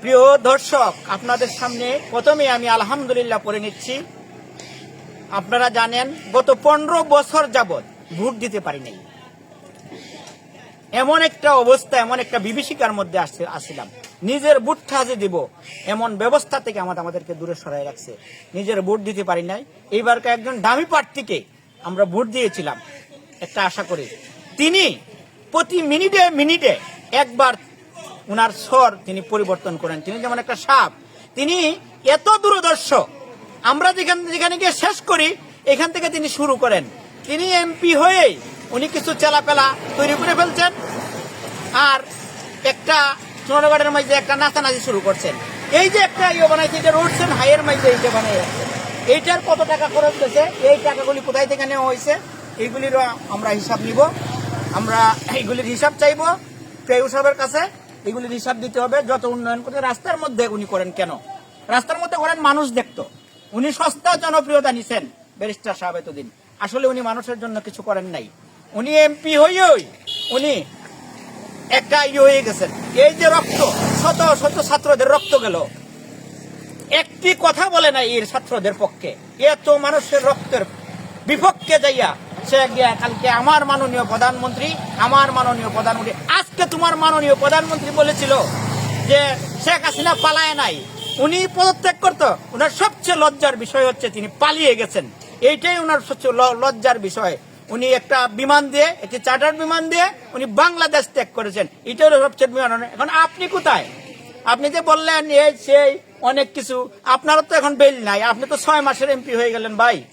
প্রিয় দর্শক, আপনাদের সামনে প্রথমে আমি আলহামদুলিল্লাহ পড়ে নিচ্ছি। আপনারা জানেন, গত পনেরো বছর যাবৎ ভোট দিতে পারি নাই এমন একটা অবস্থা, এমন একটা বিভীষিকার মধ্যে আসছে আসছিলাম নিজের বুটটা যে দিব, এমন ব্যবস্থা থেকে আমাদের, আমাদেরকে দূরে সরাই রাখছে। নিজের ভোট দিতে পারি নাই। এইবারকে একজন দামি প্রার্থীকে আমরা ভোট দিয়েছিলাম। একটা আশা করি। তিনি প্রতি মিনিটে মিনিটে একবার উনার স্বর তিনি পরিবর্তন করেন। তিনি যেমন একটা সাপ, তিনি এত দূরদর্শ আমরা যেখানে যেখানে গিয়ে শেষ করি, এখান থেকে তিনি শুরু করেন। তিনি এমপি হয়েই উনি কিছু চেলাপেলা তৈরি করে ফেলছেন। আর একটা সোনারগড়ের মাঝে একটা নাচানাচি শুরু করছেন। এই যে একটা ইয়ে বানাইছে, এটা রোডস এন্ড হাইয়ের মাঝে এইটা বানাই এইটার কত টাকা খরচ হয়েছে? এই টাকাগুলি কোথায় থেকে নেওয়া হয়েছে? এইগুলির আমরা হিসাব নিব। আমরা এইগুলির হিসাব চাইব। পেয়ু সাহেবের কাছে এগুলির হিসাব দিতে হবে। যত উন্নয়ন করতে রাস্তার মধ্যে উনি করেন কেন? রাস্তার মধ্যে করেন মানুষ দেখতো। উনি সস্তা জনপ্রিয়তা নিছেন ব্যারিস্টার সাহেব এতদিন। আসলে উনি মানুষের জন্য কিছু করেন নাই। উনি এমপি হইই উনি একটা ইয়ে হয়ে গেছেন। এই যে রক্ত, শত শত ছাত্রদের রক্ত গেল। একটি কথা বলে না এর ছাত্রদের পক্ষে। এত মানুষের রক্তের বিপক্ষে যাইয়া সে গিয়া কালকে আমার মাননীয় প্রধানমন্ত্রী, আমার মাননীয় প্রধানমন্ত্রী। আজকে তোমার মাননীয় প্রধানমন্ত্রী বলেছিল যে শেখ হাসিনা পালায় নাই। উনি পদত্যাগ করতো। ওনার সবচেয়ে লজ্জার বিষয় হচ্ছে তিনি পালিয়ে গেছেন। এইটাই ওনার সবচেয়ে লজ্জার বিষয়। উনি একটা বিমান দিয়ে, একটি চার্টার বিমান দিয়ে উনি বাংলাদেশ ত্যাগ করেছেন। এটা হলো সবচেয়ে বিমান। এখন আপনি কোথায়? আপনি যে বললেন এই সেই অনেক কিছু আপনারও তো এখন বেল নাই। আপনি তো ছয় মাসের এমপি হয়ে গেলেন ভাই।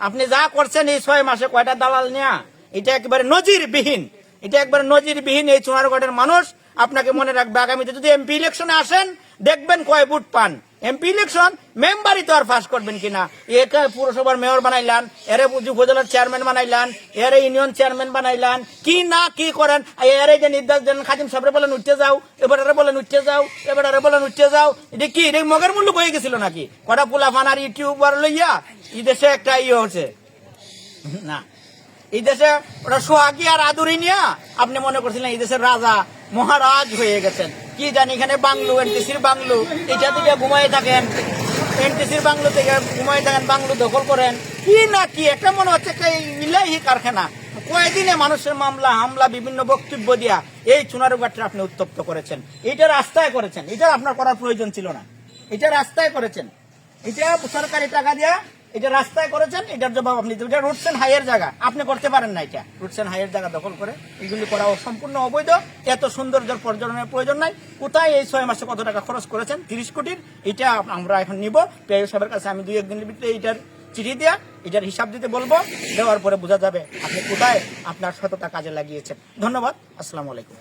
আপনি যা করছেন এই ছয় মাসে কয়টা দালাল নেয়া? এটা একেবারে নজিরবিহীন। এটা একবারে নজিরবিহীন এই চুনারগড়ের মানুষ। আপনাকে মনে রাখবে আগামীতে। যদি এমপি ইলেকশনে আসেন, দেখবেন কয় বুট পান। এমপি ইলেকশন মেম্বারই তো আর পাস করবেন কিনা। একে পুরসভার মেয়র বানাইলান, এরে উপজেলার চেয়ারম্যান বানাইলান, এরে ইউনিয়ন চেয়ারম্যান বানাইলান। কি না কি করেন, এরে যে নির্দেশ দেন, খাদিম সাহেবরে বলেন, উঠতে যাও। এবারে বলেন, উঠতে যাও। এবারে বলেন, উঠতে যাও। এটা কি, এটা মগের মূল্য হয়ে গেছিল নাকি? কটা পোলা ফানার ইউটিউবার লইয়া এই দেশে একটা ইয়ে হচ্ছে না। এই দেশে ওরা সোহাগী আর আদুরি নিয়া আপনি মনে করছিলেন এই দেশের রাজা। মহারাজ হয়ে গেছেন। কি জানি এখানে বাংলো, এনটিসির বাংলো এটা থেকে ঘুমাই থাকেন। এনটিসির বাংলো থেকে ঘুমাই থাকেন, বাংলো দখল করেন। কি না কি, একটা মনে হচ্ছে ইলাহি কারখানা। কয়েকদিনে মানুষের মামলা, হামলা, বিভিন্ন বক্তব্য দিয়া এই চুনারুঘাটটা আপনি উত্তপ্ত করেছেন। এটা রাস্তায় করেছেন। এটা আপনার করার প্রয়োজন ছিল না। এটা রাস্তায় করেছেন। এটা সরকারি টাকা দিয়া এটা রাস্তায় করেছেন, এটার জবাব আপনি। এটা রুটস এন্ড হাইয়ের জায়গা, আপনি করতে পারেন না এটা। রুটস এন্ড হাইয়ের জায়গা দখল করে এগুলি করা সম্পূর্ণ অবৈধ। এত সৌন্দর্যের পর্যটনের প্রয়োজন নাই। কোথায় এই ছয় মাসে কত টাকা খরচ করেছেন? তিরিশ কোটির। এটা আমরা এখন নিব। পেয়ু সাহেবের কাছে আমি দুই একদিনের ভিতরে এইটার চিঠি দেওয়া এটার হিসাব দিতে বলব। দেওয়ার পরে বোঝা যাবে আপনি কোথায় আপনার সততা কাজে লাগিয়েছেন। ধন্যবাদ। আসসালামু আলাইকুম।